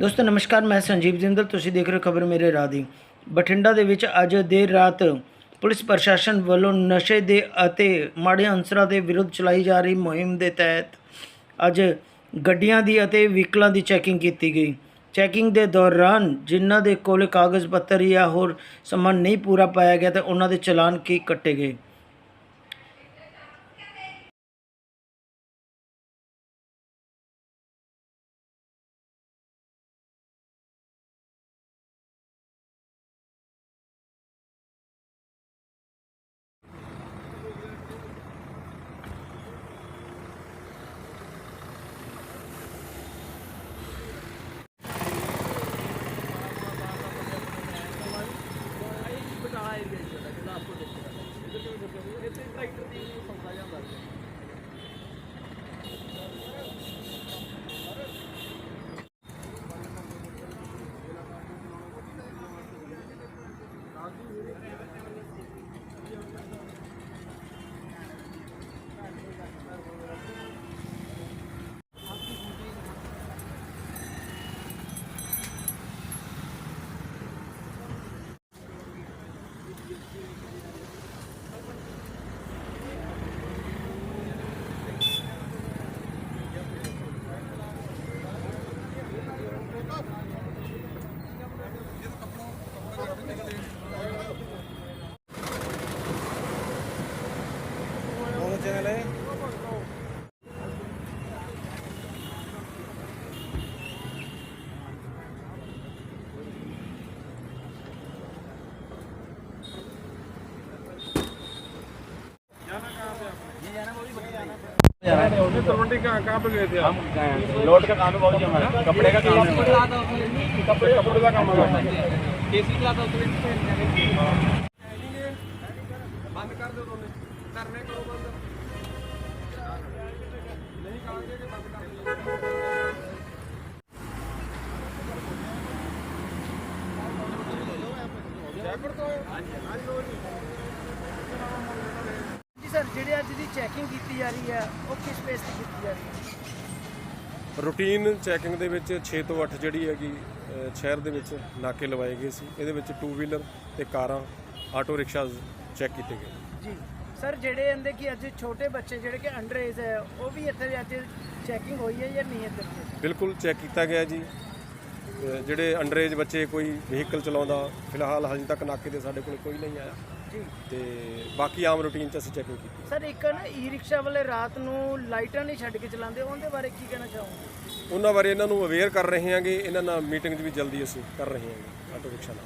ਦੋਸਤੋ, ਨਮਸਕਾਰ, ਮੈਂ ਸੰਜੀਵ ਜਿੰਦਲ, ਤੁਸੀਂ ਦੇਖ ਰਹੇ ਹੋ ਖਬਰ ਮੇਰੇ ਰਾਹ ਦੀ। ਬਠਿੰਡਾ ਦੇ ਵਿੱਚ ਅੱਜ ਦੇਰ ਰਾਤ ਪੁਲਿਸ ਪ੍ਰਸ਼ਾਸਨ ਵੱਲੋਂ ਨਸ਼ੇ ਦੇ ਅਤੇ ਮਾੜੇ ਅੰਸਰਾਂ ਦੇ ਵਿਰੁੱਧ ਚਲਾਈ ਜਾ ਰਹੀ ਮੁਹਿੰਮ ਦੇ ਤਹਿਤ ਅੱਜ ਗੱਡੀਆਂ ਦੀ ਅਤੇ ਵਹੀਕਲਾਂ ਦੀ ਚੈਕਿੰਗ ਕੀਤੀ ਗਈ। ਚੈਕਿੰਗ ਦੇ ਦੌਰਾਨ ਜਿਨ੍ਹਾਂ ਦੇ ਕੋਲ ਕਾਗਜ਼ ਪੱਤਰ ਜਾਂ ਹੋਰ ਸਮਾਨ ਨਹੀਂ ਪੂਰਾ ਪਾਇਆ ਗਿਆ ਤਾਂ ਉਹਨਾਂ ਦੇ ਚਲਾਨ ਕੀ ਕੱਟੇ ਗਏ? ਟਰੈਕਟਰ ਦੀ ਸੌਦਾ ਜਾਂਦਾ ਸੀ तलवंडी कहाँ कहाँ पे गए थे आप? लोड का काम है बहुत हमारा कपड़े का काम है कपड़े कपड़े का काम है बंद कर दो दोनों करने करो बंद ਜੀ ਸਰ ਜਿਹੜੇ ਅੱਜ ਦੀ ਚੈਕਿੰਗ ਕੀਤੀ ਜਾ ਰਹੀ ਹੈ ਉਹ ਕਿਸ ਬੇਸ ਤੇ ਕੀਤੀ ਜਾ ਰਹੀ ਹੈ? ਰੂਟੀਨ ਚੈਕਿੰਗ ਦੇ ਵਿੱਚ 6 ਤੋਂ 8 ਜਿਹੜੀ ਹੈਗੀ ਸ਼ਹਿਰ ਦੇ ਵਿੱਚ ਨਾਕੇ ਲਵਾਏ ਗਏ ਸੀ। ਇਹਦੇ ਵਿੱਚ 2 ਵੀਲਰ ਤੇ ਕਾਰਾਂ ਆਟੋ ਰਿਕਸ਼ਾਜ਼ ਚੈੱਕ ਕੀਤੇ ਗਏ। ਜੀ। ਸਰ ਜਿਹੜੇ ਇਹਦੇ ਕਿ ਅੱਜ ਛੋਟੇ ਬੱਚੇ ਜਿਹੜੇ ਕਿ ਅੰਡਰ ਏਜ ਹੈ ਉਹ ਵੀ ਇੱਥੇ ਅੱਜ ਚੈਕਿੰਗ ਹੋਈ ਹੈ ਜਾਂ ਨਹੀਂ ਤੇ ਬਿਲਕੁਲ ਚੈੱਕ ਕੀਤਾ ਗਿਆ ਜੀ। ਜਿਹੜੇ ਅੰਡਰ ਏਜ ਬੱਚੇ ਕੋਈ ਵਹੀਕਲ ਚਲਾਉਂਦਾ ਫਿਲਹਾਲ ਹਜੇ ਤੱਕ ਨਾਕੇ ਤੇ ਸਾਡੇ ਕੋਲ ਕੋਈ ਨਹੀਂ ਆਇਆ। ਜੀ। ਤੇ ਬਾਕੀ ਆਮ ਰੂਟੀਨ ਚ ਅਸੀਂ ਚੈਕਿੰਗ ਕੀਤੀ। ਸਰ ਇੱਕ ਨਾ ਈ ਰਿਕਸ਼ਾ ਵਾਲੇ ਰਾਤ ਨੂੰ ਲਾਈਟਾਂ ਨਹੀਂ ਛੱਡ ਕੇ ਚਲਾਉਂਦੇ ਉਹਦੇ ਬਾਰੇ ਕੀ ਕਹਿਣਾ ਚਾਹੋਗੇ? ਉਹਨਾਂ ਬਾਰੇ ਇਹਨਾਂ ਨੂੰ ਅਵੇਅਰ ਕਰ ਰਹੇ ਹਾਂਗੇ ਇਹਨਾਂ ਨਾਲ ਮੀਟਿੰਗ ਵੀ ਜਲਦੀ ਅਸੀਂ ਕਰ ਰਹੇ ਹਾਂਗੇ ਆਟੋ ਰਿਕਸ਼ਾ ਨਾਲ।